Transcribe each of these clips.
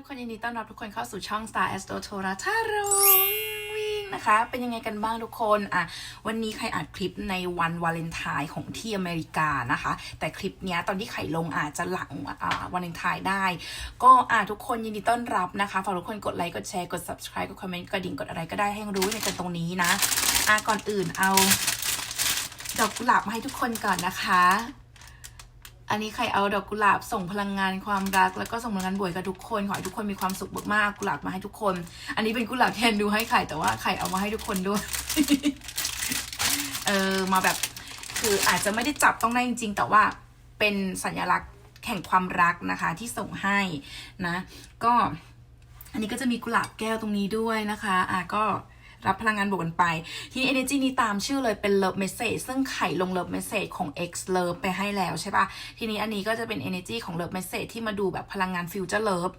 ทุกคนยินดีต้อนรับทุกคนเข้าสู่ช่อง Star Astro t o r a ทารวิ่งนะคะ เป็นยังไงกันบ้างทุกคนอะวันนี้ใครอัดคลิปในวันวาเลนไทน์ของที่อเมริกานะคะ แต่คลิปเนี้ยตอนที่ไข่ลงอาจจะหลังอ่าวาเลนไทน์ได้ ก็อะทุกคนยินดีต้อนรับนะคะฝากทุกคนกดไลค์กดแชร์กด subscribe กดคอมเมนต์กดดิ่งกดอะไรก็ได้ให้รู้ในกันตรงนี้นะอะก่อนอื่นเอาดอกกุหลาบมาให้ทุกคนก่อนนะคะ อันนี้ใครเอาดอกกุหลาบส่งพลังงานความรัก แล้วก็ส่งพลังงานบวกกับทุกคนขอให้ทุกคนมีความสุขมากๆกุหลาบมาให้ทุกคน อันนี้เป็นกุหลาบแทนดูให้ไข่แต่ว่าไข่เอามาให้ทุกคนด้วย เออมาแบบ คืออาจจะไม่ได้จับต้องได้จริง ๆ แต่ว่าเป็นสัญลักษณ์แห่งความรักนะคะ ที่ส่งให้นะ ก็ อันนี้ก็จะมีกุหลาบแก้วตรงนี้ด้วยนะคะ อะก็ รับพลังงานบวกกันไป ทีนี้ energy นี้ตามชื่อเลยเป็น love message ซึ่งไข่ลง love message ของ x love ไปให้แล้วใช่ปะทีนี้อันนี้ก็จะเป็น energy ของ love message ที่มาดูแบบพลังงาน future love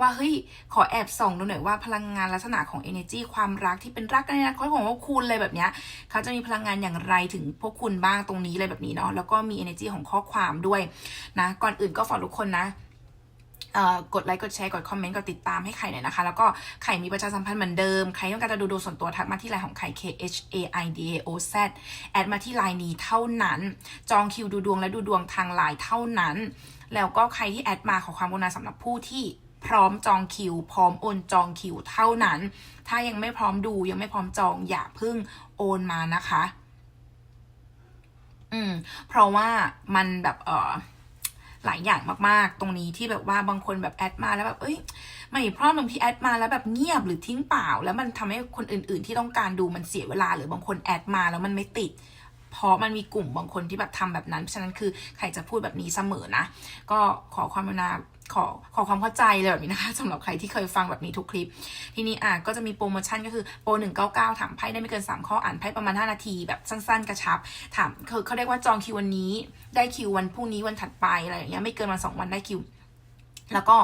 ว่าเฮ้ย ขอแอบส่องดูหน่อยว่าพลังงานลักษณะของ energy ความรักที่เป็นรักในอนาคตของพวกคุณเลยแบบเนี้ยเขาจะมีพลังงานอย่างไรถึงพวกคุณบ้างตรงนี้เลยแบบนี้เนาะแล้วก็มี energy ของข้อความด้วยนะก่อนอื่นก็ฝากทุกคนนะ กดไลค์กดแชร์กดคอมเมนต์กดติดตามให้ไข่หน่อยนะคะ แล้วก็ไข่มีประชาสัมพันธ์เหมือนเดิม ใครต้องการจะดูดวงส่วนตัวทักมาที่ไลน์ของไข่ K H A I D A O Z แอดมาที่ไลน์นี้เท่านั้น จองคิวดูดวงและดูดวงทางไลน์เท่านั้น แล้วก็ใครที่แอดมาขอความกรุณาสำหรับผู้ที่พร้อมจองคิว พร้อมโอนจองคิวเท่านั้น ถ้ายังไม่พร้อมดูยังไม่พร้อมจองอย่าเพิ่งโอนมานะคะ อืม เพราะว่ามันแบบเออ หลายอย่างมากๆ ตรงนี้ที่แบบว่าบางคนแบบแอดมาแล้วแบบเอ้ยไม่พร้อมบางทีแอดมาแล้วแบบเงียบหรือทิ้งเปล่า แล้วมันทำให้คนอื่น ๆ ที่ต้องการดูมันเสียเวลา หรือบางคนแอดมาแล้วมันไม่ติด เพราะมันมีกลุ่มบางคนที่แบบทำแบบนั้นเพราะฉะนั้นคือใครจะพูดแบบนี้เสมอนะ ก็ขอความกรุณาขอขอความเข้าใจเลยแบบนี้นะคะสำหรับใครที่เคยฟังแบบนี้ทุกคลิป ทีนี้อะก็จะมีโปรโมชั่นก็คือโปรหนึ่งเก้าเก้าถามไพ่ได้ไม่เกิน 3 ข้ออ่านไพ่ประมาณ 5 นาทีแบบสั้นๆ กระชับ ถามคือเขาเรียกว่าจองคิววันนี้ ได้คิววันพรุ่งนี้วันถัดไปอะไรอย่างเงี้ยไม่เกินวันสองวันได้คิว แล้วก็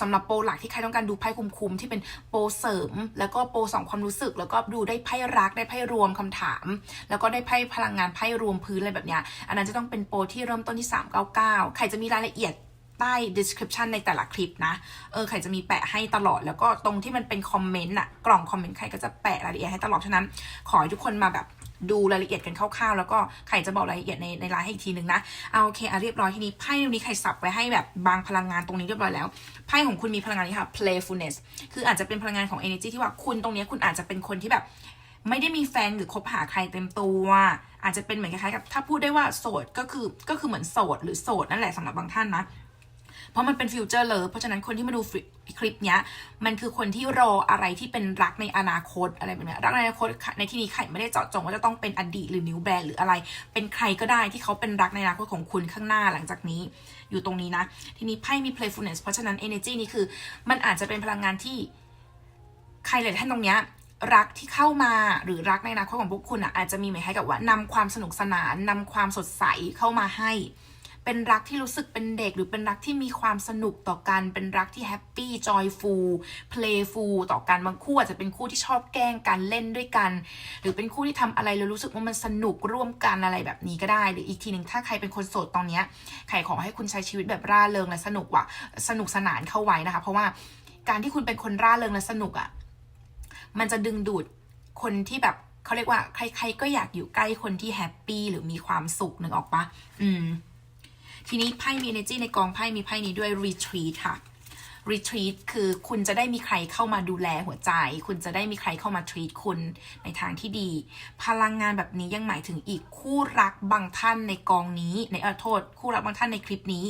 สำหรับโปรหลักที่ใครต้องการดูไพ่คุ้มๆที่เป็นโปรเสริม แล้วก็โปรสองความรู้สึก แล้วก็ดูได้ไพ่รักได้ไพ่รวมคำถาม แล้วก็ได้ไพ่พลังงานไพ่รวมพื้นอะไรแบบเนี้ยอันนั้นจะต้องเป็นโปรที่เริ่มต้นที่ 399 ใครจะมีรายละเอียดใต้ description ในแต่ละคลิปนะ เออ ใครจะมีแปะให้ตลอด แล้วก็ตรงที่มันเป็นคอมเมนต์อะกล่องคอมเมนต์ใครก็จะแปะรายละเอียดให้ตลอด ฉะนั้น ขอให้ทุกคนมาแบบ ดูรายละเอียดกันคร่าวๆ แล้วก็ใครจะบอกรายละเอียดในในไลน์ให้อีกทีหนึ่งนะเอาโอเคอะเรียบร้อยทีนี้ไพ่ตรงนี้ใครสับไว้ให้แบบบางพลังงานตรงนี้เรียบร้อยแล้วไพ่ของคุณมีพลังงานนี้ค่ะ playfulness คืออาจจะเป็นพลังงานของ energy ที่ว่าคุณตรงนี้คุณอาจจะเป็นคนที่แบบไม่ได้มีแฟนหรือคบหาใครเต็มตัว อาจจะเป็นเหมือนคล้ายๆกับถ้าพูดได้ว่าโสดก็คือก็คือเหมือนโสดหรือโสดนั่นแหละสำหรับบางท่านนะ เพราะมันเป็นฟิวเจอร์เลยเพราะฉะนั้นคนที่มาดูคลิปเนี้ย มันคือคนที่รออะไรที่เป็นรักในอนาคตอะไรแบบนี้รักในอนาคตในที่นี้ไข่ไม่ได้เจาะจงว่าจะต้องเป็นอดีตหรือนิวแบรนด์หรืออะไร เป็นใครก็ได้ที่เขาเป็นรักในอนาคตของคุณข้างหน้าหลังจากนี้ อยู่ตรงนี้นะ ทีนี้ไพ่มี playfulness เพราะฉะนั้น energy นี่คือมันอาจจะเป็นพลังงานที่ใครหลายท่านตรงเนี้ยรักที่เข้ามาหรือรักในอนาคตของพวกคุณอะอาจจะมีหมายให้กับว่านำความสนุกสนานนำความสดใสเข้ามาให้ เป็นรักที่รู้สึกเป็นเด็ก หรือเป็นรักที่มีความสนุกต่อกันเป็นรักที่แฮปปี้จอยฟูลเพลย์ฟูลต่อกันบางคู่อาจจะเป็นคู่ที่ชอบแกล้งกันเล่นด้วยกัน หรือเป็นคู่ที่ทำอะไรแล้วรู้สึกว่ามันสนุกร่วมกันอะไรแบบนี้ก็ได้ หรืออีกทีหนึ่งถ้าใครเป็นคนโสดตอนเนี้ยใครขอให้คุณใช้ชีวิตแบบร่าเริงและสนุกว่ะสนุกสนานเข้าไว้นะคะ เพราะว่าการที่คุณเป็นคนร่าเริงและสนุกอะมันจะดึงดูดคนที่แบบเขาเรียกว่า ใคร ๆ ก็อยากอยู่ใกล้คนที่แฮปปี้หรือมีความสุขนึกออกปะอืม ทีนี้ไพ่มี energy ในกองไพ่มีไพ่นี้ด้วย retreat ค่ะ retreat คือคุณจะได้มีใครเข้ามาดูแลหัวใจ คุณจะได้มีใครเข้ามา treat คุณในทางที่ดี พลังงานแบบนี้ยังหมายถึงอีกคู่รักบางท่านในกองนี้ ในเออโทษ คู่รักบางท่านในคลิปนี้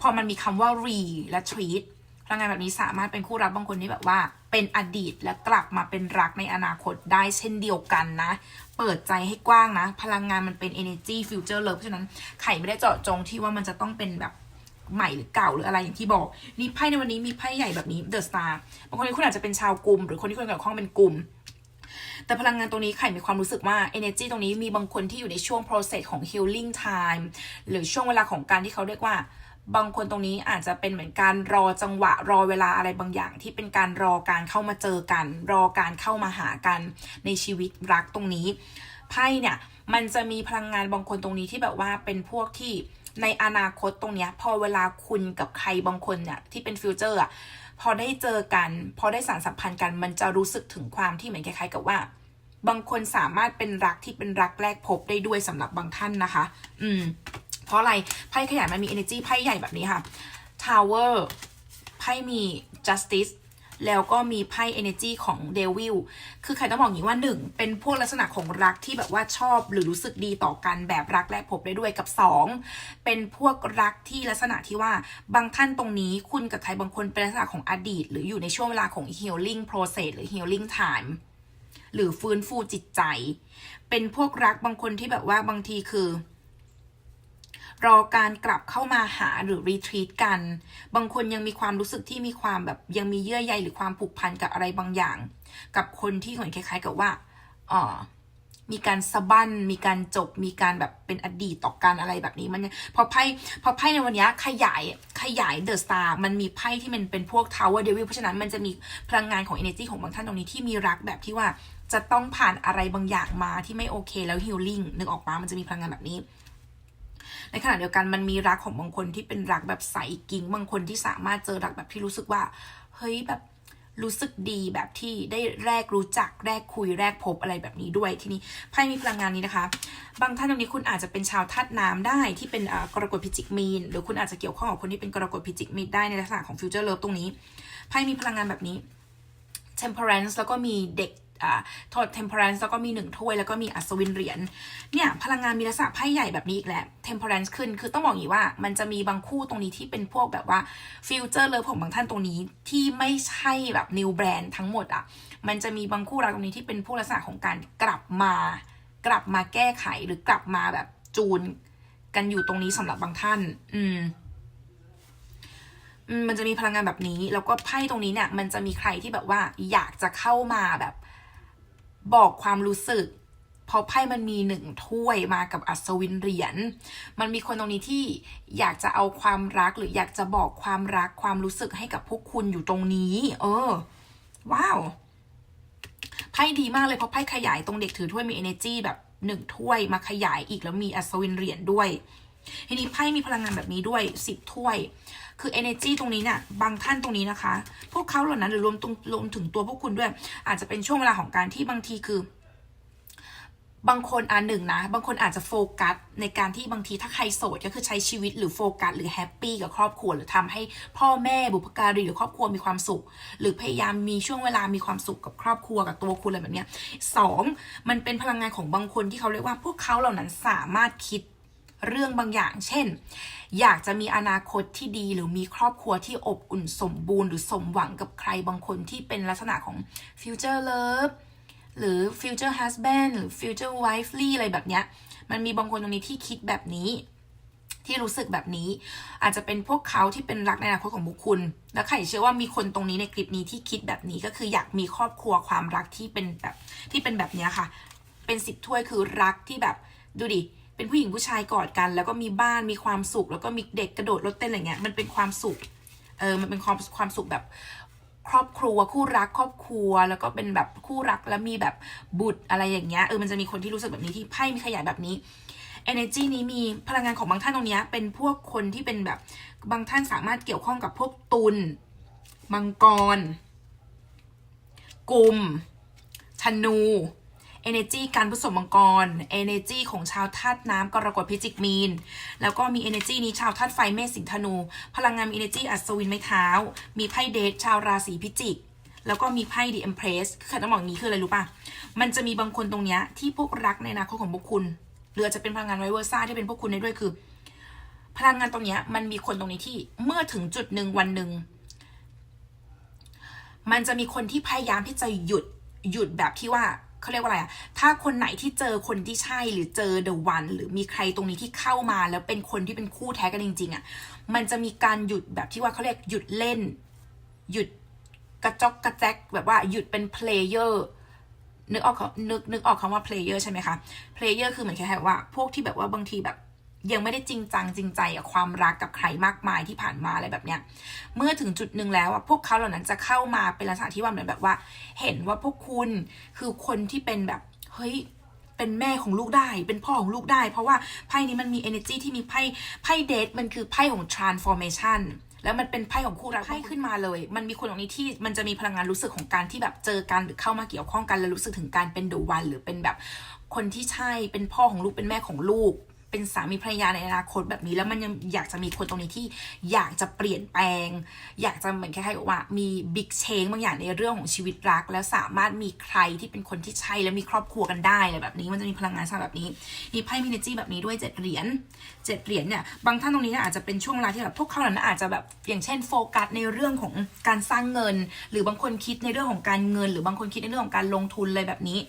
พอมันมีคำว่า re และ treat พลังงานแบบนี้สามารถเป็นคู่รักบางคนที่แบบว่า เป็นอดีตและกลับมาเป็นรักในอนาคตได้เช่นเดียวกันนะ เปิดใจให้กว้างนะ พลังงานมันเป็น energy future love เพราะฉะนั้นไข่ไม่ได้เจาะจงที่ว่ามันจะต้องเป็นแบบใหม่หรือเก่าหรืออะไรอย่างที่บอกนี่ไพ่ในวันนี้มีไพ่ใหญ่แบบนี้ the star บางคนที่คุณอาจจะเป็นชาวกลุ่ม หรือคนที่คุณเกี่ยวข้องเป็นกลุ่ม แต่พลังงานตรงนี้ไข่มีความรู้สึกว่า energy ตรงนี้มีบางคนที่อยู่ในช่วง process ของ healing time หรือช่วงเวลาของการที่เขาเรียกว่า บางคนตรงนี้อาจจะเป็นเหมือนการรอจังหวะรอเวลาอะไรบางอย่าง ที่เป็นการรอการเข้ามาเจอกัน รอการเข้ามาหากันในชีวิตรักตรงนี้ไพ่เนี่ยมันจะมีพลังงานบางคนตรงนี้ที่แบบว่าเป็นพวกที่ในอนาคตตรงเนี้ยพอเวลาคุณกับใครบางคนเนี่ยที่เป็นฟิวเจอร์อะพอได้เจอกัน พอได้สารสัมพันธ์กัน มันจะรู้สึกถึงความที่เหมือนคล้ายๆ กับว่า บางคนสามารถเป็นรักที่เป็นรักแรกพบได้ด้วยสำหรับบางท่านนะคะ อืม เพราะอะไรไพ่ขยายมันมี energy ไพ่ใหญ่แบบนี้ค่ะ tower ไพ่มี justice แล้วก็มีไพ่ energy ของ devil คือใครต้องบอกอย่างนี้ว่าหนึ่งเป็นพวกลักษณะของรักที่แบบว่าชอบหรือรู้สึกดีต่อกันแบบรักแรกพบได้ด้วยกับสองเป็นพวกรักที่ลักษณะที่ว่าบางท่านตรงนี้คุณกับใครบางคนเป็นลักษณะของอดีต หรืออยู่ในช่วงเวลาของ healing process หรือ healing time หรือฟื้นฟูจิตใจ เป็นพวกรักบางคนที่แบบว่าบางทีคือ รอการกลับเข้ามาหาหรือรีทรีตกัน บางคนยังมีความรู้สึกที่มีความแบบยังมีเยื่อใยหรือความผูกพันกับอะไรบางอย่าง กับคนที่เหมือนคล้าย ๆ กับว่าอ๋อมีการสะบั้น มีการจบ มีการแบบเป็นอดีตต่อกันอะไรแบบนี้มันพอไพ่พอไพ่ในวันนี้ขยายขยายเดอะสตาร์มันมีไพ่ที่มันเป็นพวกทาวเวอร์เดวิลเพราะฉะนั้นมันจะมีพลังงานของ energy ของบางท่านตรงนี้ที่มีรักแบบที่ว่าจะต้องผ่านอะไรบางอย่างมาที่ไม่โอเคแล้วฮิลลิ่งนึกออกมามันจะมีพลังงานแบบนี้ ในขณะเดียวกันมันมีรักของบางคนที่เป็นรักแบบใสกิ้งบางคนที่สามารถเจอรักแบบที่รู้สึกว่า เฮ้ยแบบรู้สึกดีแบบที่ได้แรกรู้จักแรกคุยแรกพบอะไรแบบนี้ด้วยทีนี้ไพ่มีพลังงานนี้นะคะ บางท่านตรงนี้คุณอาจจะเป็นชาวธาตุน้ำได้ที่เป็นอ่ากรกฎพิจิกมีน หรือคุณอาจจะเกี่ยวข้องกับคนที่เป็นกรกฎพิจิกมีนได้ในลักษณะของฟิวเจอร์เลิฟตรงนี้ไพ่มีพลังงานแบบนี้ temperance แล้วก็มีเด็ก โทษ temperance แล้วก็มีหนึ่งถ้วย แล้วก็มีอัศวินเหรียญเนี่ยพลังงานมีลักษณะไพ่ใหญ่แบบนี้อีกแล้ว temperance ขึ้นคือต้องบอกอย่างนี้ว่า มันจะมีบางคู่ตรงนี้ที่เป็นพวกแบบว่า future love ของบางท่านตรงนี้ที่ไม่ใช่แบบ new brand ทั้งหมดอะ่ะมันจะมีบางคู่รักตรงนี้ที่เป็นผู้ลักษณะของการกลับมา กลับมาแก้ไขหรือกลับมาแบบจูนกันอยู่ตรงนี้สำหรับบางท่าน อืมมันจะมีพลังงานแบบนี้ แล้วก็ไพ่ตรงนี้เนี่ย มันจะมีใครที่แบบว่าอยากจะเข้ามาแบบ บอกความรู้สึก เพราะไพ่มันมีหนึ่งถ้วยมากับอัศวินเหรียญ มันมีคนตรงนี้ที่อยากจะเอาความรักหรืออยากจะบอกความรักความรู้สึกให้กับพวกคุณอยู่ตรงนี้ เออ ว้าวไพ่ดีมากเลยเพราะไพ่ขยายตรงเด็กถือถ้วยมี energy แบบหนึ่งถ้วยมาขยายอีกแล้วมีอัศวินเหรียญด้วย ทีนี้ไพ่มีพลังงานแบบนี้ด้วยสิบถ้วย คือ energy ตรงนี้เนี่ย บางท่านตรงนี้นะคะ พวกเขาเหล่านั้นหรือรวมตรงรวมถึงตัวพวกคุณด้วย อาจจะเป็นช่วงเวลาของการที่บางทีคือบางคนอันหนึ่งนะ บางคนอาจจะโฟกัสในการที่บางทีถ้าใครโสดก็คือใช้ชีวิตหรือโฟกัสหรือแฮปปี้กับครอบครัวหรือทำให้พ่อแม่บุพการีหรือครอบครัวมีความสุข หรือพยายามมีช่วงเวลามีความสุขกับครอบครัวกับตัวคุณอะไรแบบนี้สองมันเป็นพลังงานของบางคนที่เขาเรียกว่าพวกเขาเหล่านั้นสามารถคิด เรื่องบางอย่าง เช่น อยากจะมีอนาคตที่ดีหรือมีครอบครัวที่อบอุ่นสมบูรณ์ หรือสมหวังกับใครบางคนที่เป็นลักษณะของ future love หรือ future husband หรือ future wifely อะไรแบบเนี้ย มันมีบางคนตรงนี้ที่คิดแบบนี้ ที่รู้สึกแบบนี้ อาจจะเป็นพวกเขาที่เป็นรักในอนาคตของบุคคล แล้วใครเชื่อว่ามีคนตรงนี้ในคลิปนี้ที่คิดแบบนี้ก็คืออยากมีครอบครัวความรักที่เป็นแบบที่เป็นแบบเนี้ยค่ะ เป็นสิบถ้วยคือรักที่แบบดูดิ เป็นผู้หญิงผู้ชายกอดกัน แล้วก็มีบ้านมีความสุข แล้วก็มีเด็กกระโดดรถเต้นอะไรเงี้ยมันเป็นความสุขเออมันเป็นความความสุขแบบครอบครัวคู่รักครอบครัวแล้วก็เป็นแบบคู่รักแล้วมีแบบบุตรอะไรอย่างเงี้ยเออมันจะมีคนที่รู้สึกแบบนี้ที่ไพ่มีขยายแบบนี้ energy นี้มีพลังงานของบางท่านตรงเนี้ยเป็นพวกคนที่เป็นแบบบางท่านสามารถเกี่ยวข้องกับพวกตุลมังกรกุมธนู energy การผสมมังกร energy ของชาวธาตุน้ำกรกฎพิจิกมีน แล้วก็มี energy นี้ชาวธาตุไฟเมษสิงห์ธนู พลังงานมี energy อัศวินไม้เท้า มีไพ่เดทชาวราศีพิจิก แล้วก็มีไพ่ The Empress คือต้องบอกองนี้คืออะไรรู้ป่ะ มันจะมีบางคนตรงเนี้ยที่พวกรักในอนาคตของพวกคุณหรือจจะเป็นพลังงานไวเวอร์ซ่าที่เป็นพวกคุณได้ด้วยคือ พลังงานตรงเนี้ยมันมีคนตรงนี้ที่เมื่อถึงจุดหนึ่งวันหนึ่งมันจะมีคนที่พยายามที่จะหยุดหยุดแบบที่ว่า เขาเรียกว่าอะไรอะถ้าคนไหนที่เจอคนที่ใช่หรือเจอเดอะวันหรือมีใครตรงนี้ที่เข้ามาแล้วเป็นคนที่เป็นคู่แท้กันจริงๆอะมันจะมีการหยุดแบบที่ว่าเขาเรียกหยุดเล่น หยุดกระจอกกระแจกแบบว่าหยุดเป็นเพลเยอร์นึกออกเขานึกนึกออกคำว่าเพลเยอร์ใช่ไหมคะเพลเยอร์คือเหมือนแค่ว่าพวกที่แบบว่าบางทีแบบ ยังไม่ได้จริงจังจริงใจกับความรักกับใครมากมายที่ผ่านมาอะไรแบบเนี้ย เมื่อถึงจุดหนึ่งแล้วอะพวกเขาเหล่านั้นจะเข้ามาเป็นลักษณะที่ว่าเหมือนแบบว่า เห็นว่าพวกคุณคือคนที่เป็นแบบเฮ้ยเป็นแม่ของลูกได้ เป็นพ่อของลูกได้ เพราะว่าไพ่นี้มันมี energy ที่มีไพ่ไพ่เดทมันคือไพ่ของ transformation แล้วมันเป็นไพ่ของคู่รักไพ่ขึ้นมาเลย มันมีคนตรงนี้ที่มันจะมีพลังงานรู้สึกของการที่แบบเจอกันหรือเข้ามาเกี่ยวข้องกันแล้วรู้สึกถึงการเป็นเดวันหรือเป็นแบบคนที่ใช่เป็นพ่อของลูกเป็นแม่ของลูก เป็นสามีภรรยาในอนาคตแบบนี้ แล้วมันยังอยากจะมีคนตรงนี้ที่อยากจะเปลี่ยนแปลง อยากจะเหมือนคล้ายๆว่ามีบิ๊กเชงบางอย่างในเรื่องของชีวิตรัก แล้วสามารถมีใครที่เป็นคนที่ใช่แล้วมีครอบครัวกันได้อะไรแบบนี้ มันจะมีพลังงานสร้างแบบนี้ มีไพ่มินิจี้แบบนี้ด้วยเจ็ดเหรียญเจ็ดเหรียญเนี่ยบางท่านตรงนี้เนี่ยอาจจะเป็นช่วงเวลาที่แบบพวกเขาเหล่านั้นอาจจะแบบอย่างเช่นโฟกัสในเรื่องของการสร้างเงิน หรือบางคนคิดในเรื่องของการเงิน หรือบางคนคิดในเรื่องของการลงทุนเลยแบบนี้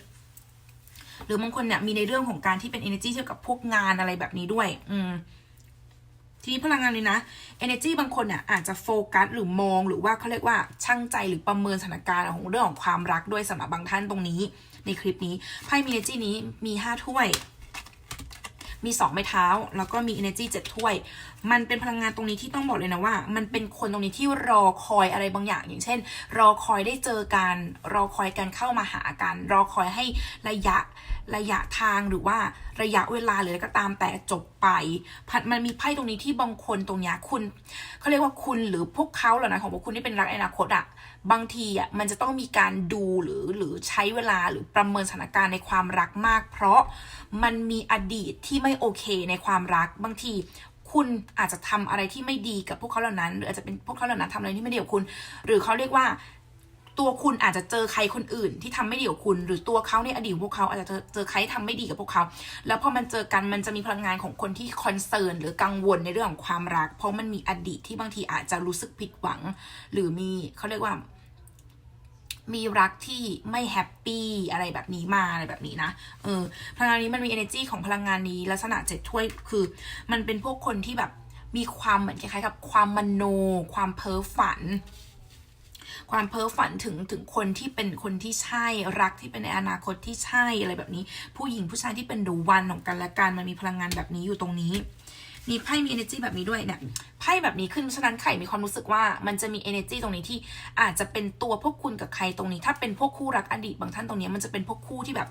หรือบางคนเนี่ยมีในเรื่องของการที่เป็น energy เทียบกับพวกงานอะไรแบบนี้ด้วย อืมทีนี้พลังงานนี้นะ energy บางคนเนี่ยอาจจะโฟกัสหรือมองหรือว่าเขาเรียกว่าช่างใจหรือประเมินสถานการณ์ของเรื่องของความรักด้วยสำหรับบางท่านตรงนี้ ในคลิปนี้ไพ่มี energy นี้มีห้าถ้วย มีสองไม้เท้า แล้วก็มี energy เจ็ดถ้วย มันเป็นพลังงานตรงนี้ที่ต้องบอกเลยนะว่า มันเป็นคนตรงนี้ที่รอคอยอะไรบางอย่าง อย่างเช่น รอคอยได้เจอกันรอคอยกันเข้ามาหากันรอคอยให้ระยะระยะทางหรือว่าระยะเวลาหรืออะไรก็ตามแต่จบไป มันมีไพ่ตรงนี้ที่บางคนตรงนี้คุณเขาเรียกว่าคุณหรือพวกเขาเหล่านั้นของพวกคุณที่เป็นรักอนาคตอะ บางทีอะมันจะต้องมีการดูหรือหรือใช้เวลาหรือประเมินสถานการณ์ในความรักมาก เพราะมันมีอดีตที่ไม่โอเคในความรักบางทีคุณอาจจะทำอะไรที่ไม่ดีกับพวกเขาเหล่านั้น หรืออาจจะเป็นพวกเขาเหล่านั้นทำอะไรที่ไม่ดีกับคุณ หรือเขาเรียกว่าตัวคุณอาจจะเจอใครคนอื่นที่ทำไม่ดีกับคุณ หรือตัวเขาในอดีตพวกเขาอาจจะเจอเจอใครที่ทำไม่ดีกับพวกเขา แล้วพอมันเจอกันมันจะมีพลังงานของคนที่คอนเซิร์นหรือกังวลในเรื่องของความรัก เพราะมันมีอดีตที่บางทีอาจจะรู้สึกผิดหวัง หรือมีเขาเรียกว่า มีรักที่ไม่แฮปปี้อะไรแบบนี้มาอะไรแบบนี้นะ เออ พลังงานนี้มันมี energy ของพลังงานนี้ ลักษณะเจ็ดถ้วยคือ มันเป็นพวกคนที่แบบมีความเหมือนคล้ายๆกับความมโน ความเพ้อฝัน ความเพ้อฝันถึงถึงคนที่เป็นคนที่ใช่รักที่เป็นในอนาคตที่ใช่อะไรแบบนี้ ผู้หญิงผู้ชายที่เป็นดูวันของกันและกันมันมีพลังงานแบบนี้อยู่ตรงนี้ มีไพ่มี energy แบบนี้ด้วยเนี่ยไพ่แบบนี้ขึ้นฉะนั้นไข่มีความรู้สึกว่ามันจะมี energy ตรงนี้ที่อาจจะเป็นตัวพวกคุณกับใครตรงนี้ ถ้าเป็นพวกคู่รักอดีตบางท่านตรงนี้มันจะเป็นพวกคู่ที่แบบ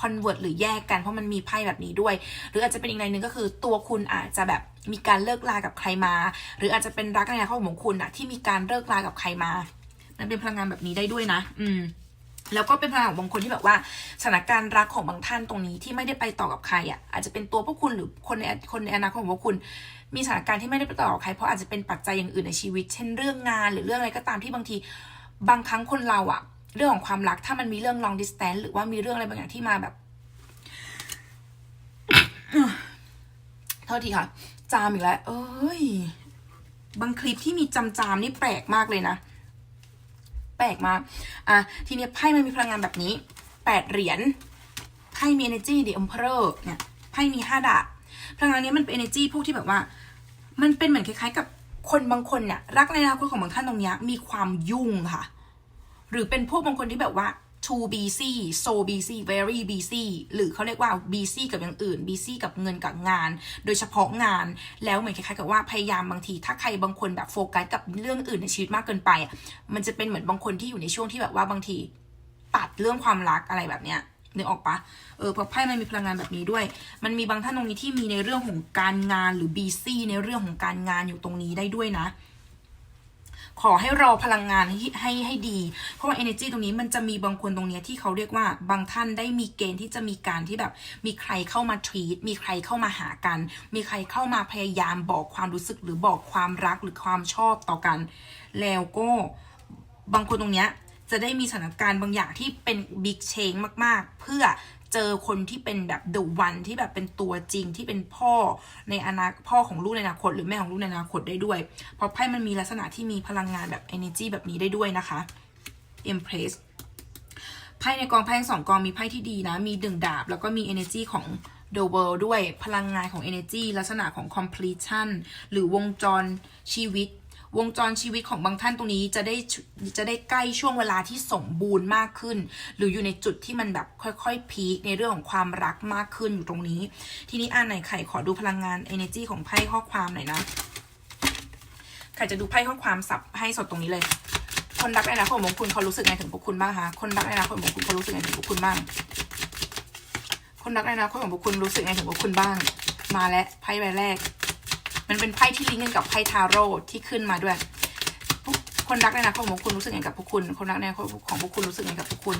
convert หรือแยกกันเพราะมันมีไพ่แบบนี้ด้วย หรืออาจจะเป็นอีกในหนึ่งก็คือตัวคุณอาจจะแบบมีการเลิกลากับใครมา หรืออาจจะเป็นรักในอนาคตของคุณอะที่มีการเลิกลากับใครมา มันเป็นพลังงานแบบนี้ได้ด้วยนะ อืม แล้วก็เป็นพลังของบางคนที่แบบว่าสถานการณ์รักของบางท่านตรงนี้ที่ไม่ได้ไปต่อกับใครอะอาจจะเป็นตัวพวกคุณหรือคนในคนในอนาคตของพวกคุณ มีสถานการณ์ที่ไม่ได้ไปต่อกับใครเพราะอาจจะเป็นปัจจัยอย่างอื่นในชีวิต เช่นเรื่องงานหรือเรื่องอะไรก็ตามที่บางทีบางครั้งคนเราอะ เรื่องของความรักถ้ามันมีเรื่อง long distance หรือว่ามีเรื่องอะไรบางอย่างที่มาแบบโทษทีค่ะ จามอีกแล้ว เอ้ย บางคลิปที่มีจำจามนี่แปลกมากเลยนะ แปลกมากอะทีนี้ไพ่มันมีพลังงานแบบนี้แปดเหรียญไพ่มี energy the emperor เนี่ยไพ่มีห้าดาบพลังงานนี้มันเป็น energy พวกที่แบบว่า มันเป็นเหมือนคล้ายๆ กับคนบางคนเนี่ยรักในอนาคตของบางท่านตรงนี้มีความยุ่งค่ะ หรือเป็นพวกบางคนที่แบบว่า too busy so busy very busy หรือเขาเรียกว่า busy กับอย่างอื่น busy กับเงินกับงาน โดยเฉพาะงาน แล้วเหมือนคล้ายๆกับว่าพยายามบางที ถ้าใครบางคนแบบโฟกัสกับเรื่องอื่นในชีวิตมากเกินไป มันจะเป็นเหมือนบางคนที่อยู่ในช่วงที่แบบว่าบางที ตัดเรื่องความรักอะไรแบบเนี้ยนึกออกปะเออเพราะไพ่มันมีพลังงานแบบนี้ด้วย มันมีบางท่านตรงนี้ที่มีในเรื่องของการงานหรือ busy ในเรื่องของการงานอยู่ตรงนี้ได้ด้วยนะ ขอให้รอพลังงานให้ให้ให้ดี เพราะว่า energy ตรงนี้มันจะมีบางคนตรงนี้ที่เขาเรียกว่าบางท่านได้มีเกณฑ์ที่จะมีการที่แบบ มีใครเข้ามา treat มีใครเข้ามาหากัน มีใครเข้ามาพยายามบอกความรู้สึกหรือบอกความรักหรือความชอบต่อกัน แล้วก็บางคนตรงเนี้ยจะได้มีสถานการณ์บางอย่างที่เป็นบิ๊กเชงมาก ๆ เพื่อ เจอคนที่เป็นแบบ the one ที่แบบเป็นตัวจริงที่เป็นพ่อในอนาพ่อของลูกในอนาคต หรือแม่ของลูกในอนาคตได้ด้วย เพราะไพ่มันมีลักษณะที่มีพลังงานแบบ energy แบบนี้ได้ด้วยนะคะ Empress ไพ่ในกองไพ่ทั้งสองกองมีไพ่ที่ดีนะ มีดึงดาบ แล้วก็มี energy ของ the world ด้วยพลังงานของ energy ลักษณะของ completion หรือวงจรชีวิต วงจรชีวิตของบางท่านตรงนี้จะได้จะได้ใกล้ช่วงเวลาที่สมบูรณ์มากขึ้น หรืออยู่ในจุดที่มันแบบค่อยๆ พีคในเรื่องของความรักมากขึ้นอยู่ตรงนี้ ทีนี้อ่านไหนไข่ขอดูพลังงาน energy ของไพ่ข้อความหน่อยนะไข่จะดูไพ่ข้อความสับให้สดตรงนี้เลย คนรักในอนาคตของคุณเขารู้สึกไงถึงพวกคุณบ้างคะ คนรักในอนาคตของคุณเขารู้สึกไงถึงพวกคุณบ้าง คนรักในอนาคตของพวกคุณรู้สึกไงถึงพวกคุณบ้าง มาแล้วไพ่ใบแรก มันเป็นไพ่ที่ลิงก์กันกับไพ่ทาโร่ที่ขึ้นมาด้วยคนรักในอนาคตของพวกคุณรู้สึกไงกับพวกคุณ คนรักในอนาคตของพวกคุณรู้สึกไงกับพวกคุณ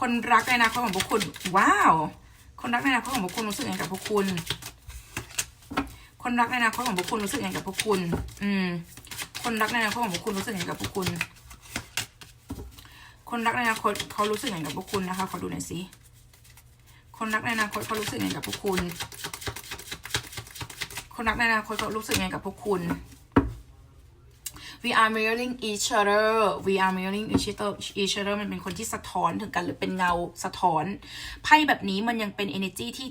คนรักในอนาคตของพวกคุณ ว้าว คนรักในอนาคตของพวกคุณรู้สึกไงกับพวกคุณ คนรักในอนาคตของพวกคุณรู้สึกไงกับพวกคุณ อืม คนรักในอนาคตของพวกคุณรู้สึกไงกับพวกคุณ คนรักในอนาคตเขารู้สึกไงกับพวกคุณนะคะ ขอดูหน่อยสิ คนรักในอนาคตเขารู้สึกไงกับพวกคุณ คนรักในอนาคตเขารู้สึกไงกับพวกคุณ we are mirroring each other we are mirroring each other each other มันเป็นคนที่สะท้อนถึงกันหรือเป็นเงาสะท้อน ไพ่แบบนี้มันยังเป็น energy ที่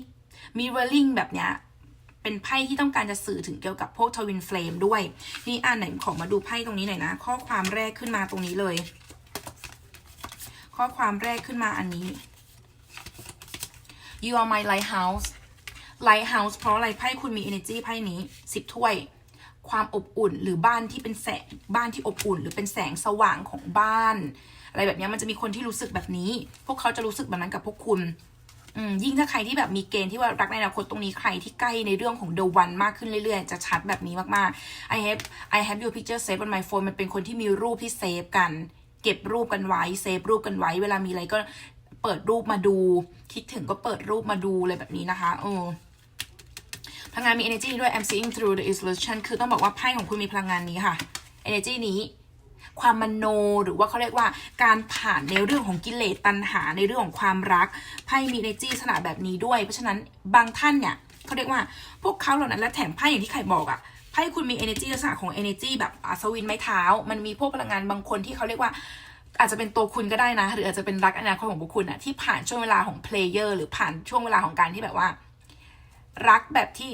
mirroring แบบเนี้ยเป็นไพ่ที่ต้องการจะสื่อถึงเกี่ยวกับพวกทวินเฟลมด้วย นี่อ่านไหนขอมาดูไพ่ตรงนี้หน่อยนะ ข้อความแรกขึ้นมาตรงนี้เลย ข้อความแรกขึ้นมาอันนี้ you are my lighthouse lighthouse เพราะอะไรไพ่คุณมี energy ไพ่นี้สิบถ้วย ความอบอุ่นหรือบ้านที่เป็นแสงบ้านที่อบอุ่น หรือเป็นแสงสว่างของบ้าน อะไรแบบนี้มันจะมีคนที่รู้สึกแบบนี้ พวกเขาจะรู้สึกแบบนั้นกับพวกคุณยิ่งถ้าใครที่แบบมีเกณฑ์ที่ว่ารักในอนาคตตรงนี้ใครที่ใกล้ในเรื่องของ the one มากขึ้นเรื่อยๆ จะชัดแบบนี้มากๆ I have I have your picture saved on my phone มันเป็นคนที่มีรูปที่เซฟกัน เก็บรูปกันไว้เซฟรูปกันไว้ เวลามีอะไรก็เปิดรูปมาดู คิดถึงก็เปิดรูปมาดูอะไรแบบนี้นะคะเออ พลังงานมี energy ด้วย I'm seeing through the illusion คือต้องบอกว่าไพ่ของคุณมีพลังงานนี้ค่ะ energy นี้ความมโนหรือว่าเขาเรียกว่าการผ่านในเรื่องของกิเลสตัณหาในเรื่องของความรักไพ่มี energy ลักษณะแบบนี้ด้วย เพราะฉะนั้นบางท่านเนี่ยเขาเรียกว่าพวกเขาเหล่านั้นและแถมไพ่อย่างที่ใครบอกอะไพ่คุณมี energy ลักษณะของ energy แบบอัศวินไม้เท้า มันมีพวกพลังงานบางคนที่เขาเรียกว่า อาจจะเป็นตัวคุณก็ได้นะ หรืออาจจะเป็นรักอนาคตของบุคคลอะที่ผ่านช่วงเวลาของเพลเยอร์หรือผ่านช่วงเวลาของการที่แบบว่า รักแบบที่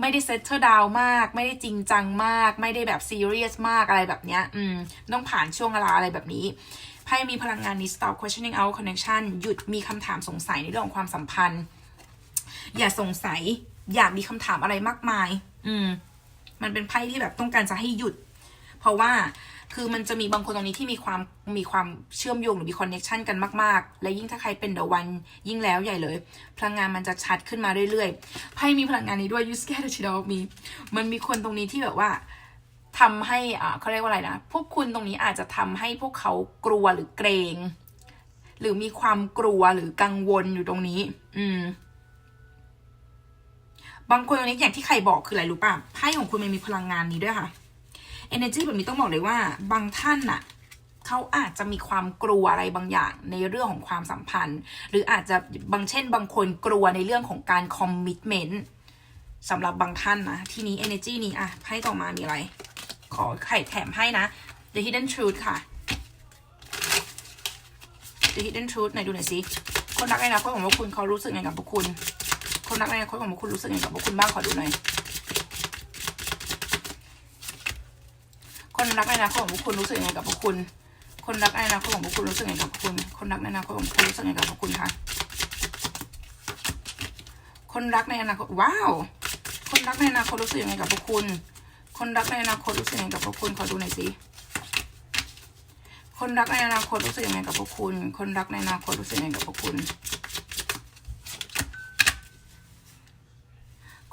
ไม่ได้เซตเตอร์ดาวมาก ไม่ได้จริงจังมาก ไม่ได้แบบซีเรียสมากอะไรแบบเนี้ย อืม ต้องผ่านช่วงเวลาอะไรแบบนี้ไพ่มีพลังงานนี้ stop questioning out connection หยุดมีคำถามสงสัยในเรื่องของความสัมพันธ์ อย่าสงสัย อย่ามีคำถามอะไรมากมาย อืม มันเป็นไพ่ที่แบบต้องการจะให้หยุด เพราะว่า คือมันจะมีบางคนตรงนี้ที่มีความมีความเชื่อมโยงหรือมีคอนเน็ชันกันมาก ๆ และยิ่งถ้าใครเป็นเดอะวันยิ่งแล้วใหญ่เลย พลังงานมันจะชัดขึ้นมาเรื่อยๆไพ่มีพลังงานนี้ด้วย you scared the shit out of me มันมีคนตรงนี้ที่แบบว่าทำให้อ่าเขาเรียกว่าอะไรนะ พวกคุณตรงนี้อาจจะทำให้พวกเขากลัวหรือเกรง หรือมีความกลัวหรือกังวลอยู่ตรงนี้ อืม บางคนตรงนี้อย่างที่ใครบอกคืออะไรรู้ป่ะไพ่ของคุณมันมีพลังงานนี้ด้วยค่ะ energy แบบนี้ต้องบอกเลยว่าบางท่านน่ะเขาอาจจะมีความกลัวอะไรบางอย่างในเรื่องของความสัมพันธ์ หรืออาจจะบางเช่น บางคนกลัวในเรื่องของการคอมมิชเมนต์สำหรับบางท่านนะ ทีนี้ energy นี้อะให้ต่อมามีอะไร ขอไข่แถมให้นะ the hidden truth ค่ะ the hidden truth ไหนดูหน่อยสิคนรักในอนาคตของพวกคุณเขารู้สึกไงกับพวกคุณ คนรักในอนาคตของพวกคุณรู้สึกไงกับพวกคุณบ้างขอดูหน่อย คนรักในอนาคตของพวกคุณรู้สึกยังไงกับพวกคุณ คนรักในอนาคตของพวกคุณรู้สึกยังไงกับพวกคุณ คนรักในอนาคตของคุณรู้สึกยังไงกับพวกคุณคะ คนรักในอนาคตว้าว คนรักในอนาคตรู้สึกยังไงกับพวกคุณ คนรักในอนาคตรู้สึกยังไงกับพวกคุณขอดูหน่อยสิ คนรักในอนาคตรู้สึกยังไงกับพวกคุณ คนรักในอนาคตรู้สึกยังไงกับพวกคุณ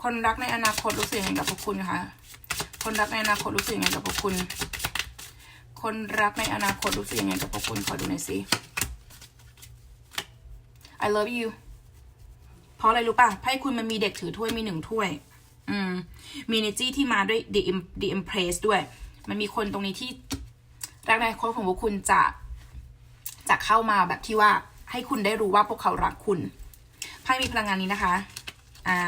คนรักในอนาคตรู้สึกยังไงกับพวกคุณคะ คนรักในอนาคตรู้สึกยังไงกับพวกคุณ คนรักในอนาคตรู้สึกยังไงกับพวกคุณขอดูหน่อยสิ I love you เพราะอะไรรู้ป่ะไพ่คุณมันมีเด็กถือถ้วยมีหนึ่งถ้วย อืม มี energy ที่มาด้วย the Im- the impress ด้วย มันมีคนตรงนี้ที่รักในอนาคตของพวกคุณจะจะเข้ามาแบบที่ว่าให้คุณได้รู้ว่าพวกเขารักคุณไพ่มีพลังงานนี้นะคะ อ่า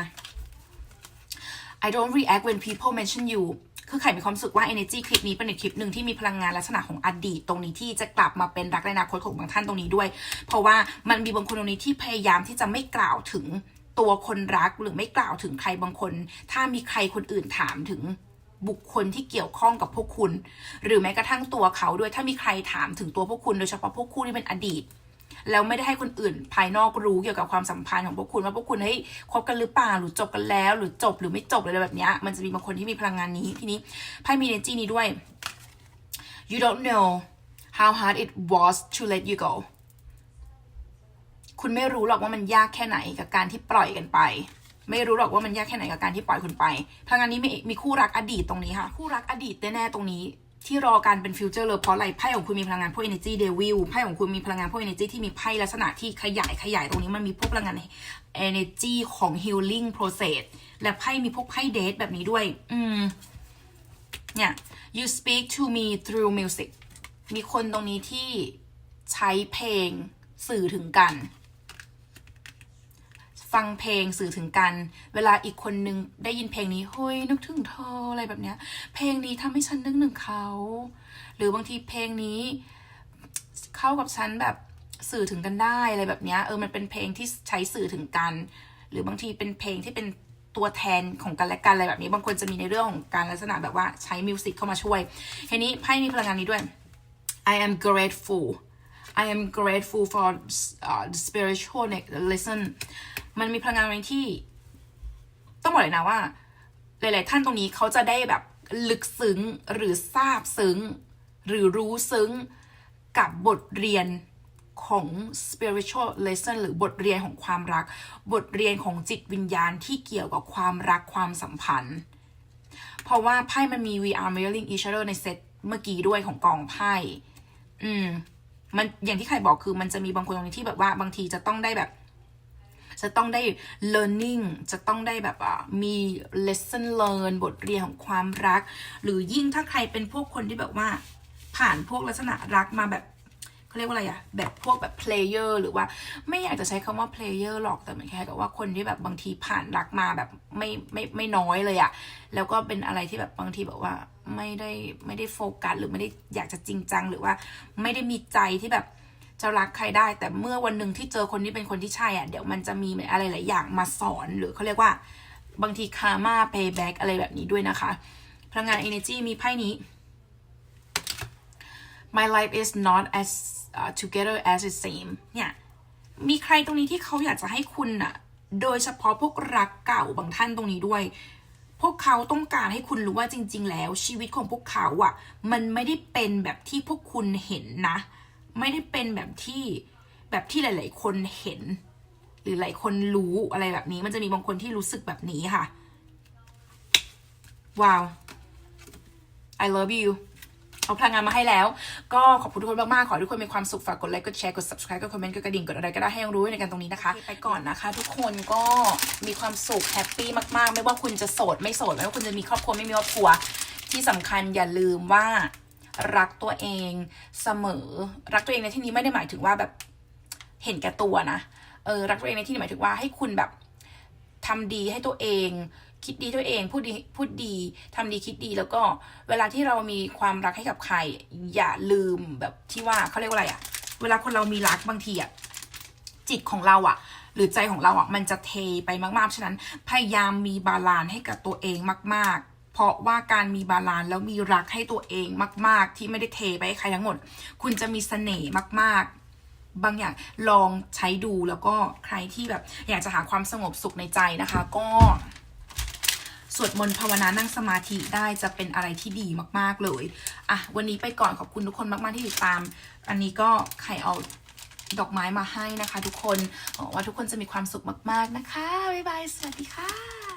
I don't react when people mention you คือไข่มีความรู้สึกว่า energy คลิปนี้เป็นอีกคลิปหนึ่งที่มีพลังงานลักษณะของอดีตตรงนี้ที่จะกลับมาเป็นรักในอนาคตของบางท่านตรงนี้ด้วย เพราะว่ามันมีบางคนตรงนี้ที่พยายามที่จะไม่กล่าวถึงตัวคนรักหรือไม่กล่าวถึงใครบางคน ถ้ามีใครคนอื่นถามถึงบุคคลที่เกี่ยวข้องกับพวกคุณ หรือแม้กระทั่งตัวเขาด้วยถ้ามีใครถามถึงตัวพวกคุณโดยเฉพาะพวกคู่ที่เป็นอดีต แล้วไม่ได้ให้คนอื่นภายนอกรู้เกี่ยวกับความสัมพันธ์ของพวกคุณว่าพวกคุณเฮ้ยคบกันหรือเปล่าหรือจบกันแล้ว หรือจบหรือไม่จบอะไรแบบนี้มันจะมีบางคนที่มีพลังงานนี้ทีนี้ไพ่มีเนจีนี้ด้วย you don't know how hard it was to let you go คุณไม่รู้หรอกว่ามันยากแค่ไหนกับการที่ปล่อยกันไป ไม่รู้หรอกว่ามันยากแค่ไหนกับการที่ปล่อยคุณไปพลังงานนี้มีมีคู่รักอดีตตรงนี้ค่ะ คู่รักอดีตแน่ๆตรงนี้ ที่รอการเป็นฟิวเจอร์เลยเพราะอะไรไพ่ของคุณมีพลังงานพวก energy devil ไพ่ของคุณมีพลังงานพวก energy ที่มีไพ่ลักษณะที่ขยายขยายตรงนี้มันมีพวกพลังงาน energy ของ healing process และไพ่มีพวกไพ่เดทแบบนี้ด้วย อืม เนี่ย you speak to me through music มีคนตรงนี้ที่ใช้เพลงสื่อถึงกัน ฟังเพลงสื่อถึงกัน เวลาอีกคนนึงได้ยินเพลงนี้เฮ้ยนึกถึงเธออะไรแบบเนี้ย เพลงนี้ทำให้ฉันนึกถึงเขา หรือบางทีเพลงนี้ เข้ากับฉันแบบสื่อถึงกันได้อะไรแบบเนี้ยเออมันเป็นเพลงที่ใช้สื่อถึงกัน หรือบางทีเป็นเพลงที่เป็นตัวแทนของกันและกันอะไรแบบนี้ บางคนจะมีในเรื่องของการลักษณะแบบว่าใช้มิวสิกเข้ามาช่วยทีนี้ไพ่มีพลังงานนี้ด้วย I am grateful I am grateful for uh, the spiritual lesson มันมีพลังงานอะไรที่ ต้องบอกเลยนะว่า หลาย ๆ ท่านตรงนี้เขาจะได้แบบลึกซึ้งหรือทราบซึ้ง หรือรู้ซึ้งกับบทเรียนของ spiritual lesson หรือบทเรียนของความรัก บทเรียนของจิตวิญญาณที่เกี่ยวกับความรักความสัมพันธ์ เพราะว่าไพ่มันมี we are mirroring each other ในเซตเมื่อกี้ด้วยของกองไพ่ อืม มันอย่างที่ใครบอกคือมันจะมีบางคนตรงนี้ที่แบบว่าบางทีจะต้องได้แบบ จะต้องได้ learning จะต้องได้แบบมี lesson learn บทเรียนของความรัก หรือยิ่งถ้าใครเป็นพวกคนที่แบบว่า ผ่านพวกลักษณะรักมาแบบ เขาเรียกว่าอะไรอะแบบพวกแบบ player หรือว่าไม่อยากจะใช้คำว่า player หรอกแต่เหมันแค่กับว่าคนที่แบบบางทีผ่านรักมาแบบไม่ไม่ไม่น้อยเลยอะแล้วก็เป็นอะไรที่แบบบางทีแบบว่าไม่ได้ไม่ได้โฟกัสหรือไม่ได้อยากจะจริงจัง หรือว่าไม่ได้มีใจที่แบบจะรักใครได้ แต่เมื่อวันหนึ่งที่เจอคนที่เป็นคนที่ใช่อะเดี๋ยวมันจะมีอะไรหลายอย่างมาสอนหรือเขาเรียกว่าบางทีคาร์มาเพย์แบ็กอะไรแบบนี้ด้วยนะคะพลังงาน energy มีไพ่นี้ my life is not as uh, together as it seems เนี่ยมีใครตรงนี้ที่เขาอยากจะให้คุณน่ะโดยเฉพาะพวกรักเก่าบางท่านตรงนี้ด้วย พวกเขาต้องการให้คุณรู้ว่าจริง ๆ แล้วชีวิตของพวกเขาอะมันไม่ได้เป็นแบบที่พวกคุณเห็นนะ ไม่ได้เป็นแบบที่แบบที่หลาย ๆ คนเห็น หรือหลายคนรู้อะไรแบบนี้ มันจะมีบางคนที่รู้สึกแบบนี้ค่ะ ว้าว I love you เอาพลังงานมาให้แล้ว ก็ขอบคุณทุกคนมาก ๆ ขอให้ทุกคนมีความสุข ฝากกดไลค์ กดแชร์ กด subscribe กดคอมเมนต์ กดกระดิ่ง กดอะไรก็ได้ให้รู้ในการตรงนี้นะคะ ไปก่อนนะคะ ทุกคนก็มีความสุขแฮปปี้มาก ๆ ไม่ว่าคุณจะโสดไม่โสด ไม่ว่าคุณจะมีครอบครัวไม่มีครอบครัว ที่สำคัญอย่าลืมว่ารักตัวเองเสมอ รักตัวเองในที่นี้ไม่ได้หมายถึงว่าแบบเห็นแก่ตัวนะ เออ รักตัวเองในที่นี้หมายถึงว่าให้คุณแบบทำดีให้ตัวเอง คิดดีตัวเองพูดดีพูดดีทำดีคิดดีแล้วก็เวลาที่เรามีความรักให้กับใคร อย่าลืมแบบที่ว่าเขาเรียกว่าอะไรอะเวลาคนเรามีรักบางทีอะจิตของเราอะหรือใจของเราอะมันจะเทไปมาก ๆ ฉะนั้น พยายามมีบาลานซ์ให้กับตัวเองมาก ๆเพราะว่าการมีบาลานซ์แล้วมีรักให้ตัวเองมาก ๆ ที่ไม่ได้เทไปให้ใครทั้งหมด คุณจะมีเสน่ห์มาก ๆ บางอย่างลองใช้ดูแล้วก็ใครที่แบบอยากจะหาความสงบสุขในใจนะคะ ก็ วดมนต์ภาวนานั่งสมาธิได้จะเป็นอะไรที่ดีมาก ๆ เลย อะ วันนี้ไปก่อนขอบคุณทุกคนมาก ๆ ที่ติดตาม อันนี้ก็ใครเอาดอกไม้มาให้นะคะ ทุกคนหวังว่าทุกคนจะมีความสุขมาก ๆ นะคะ บ๊ายบาย สวัสดีค่ะ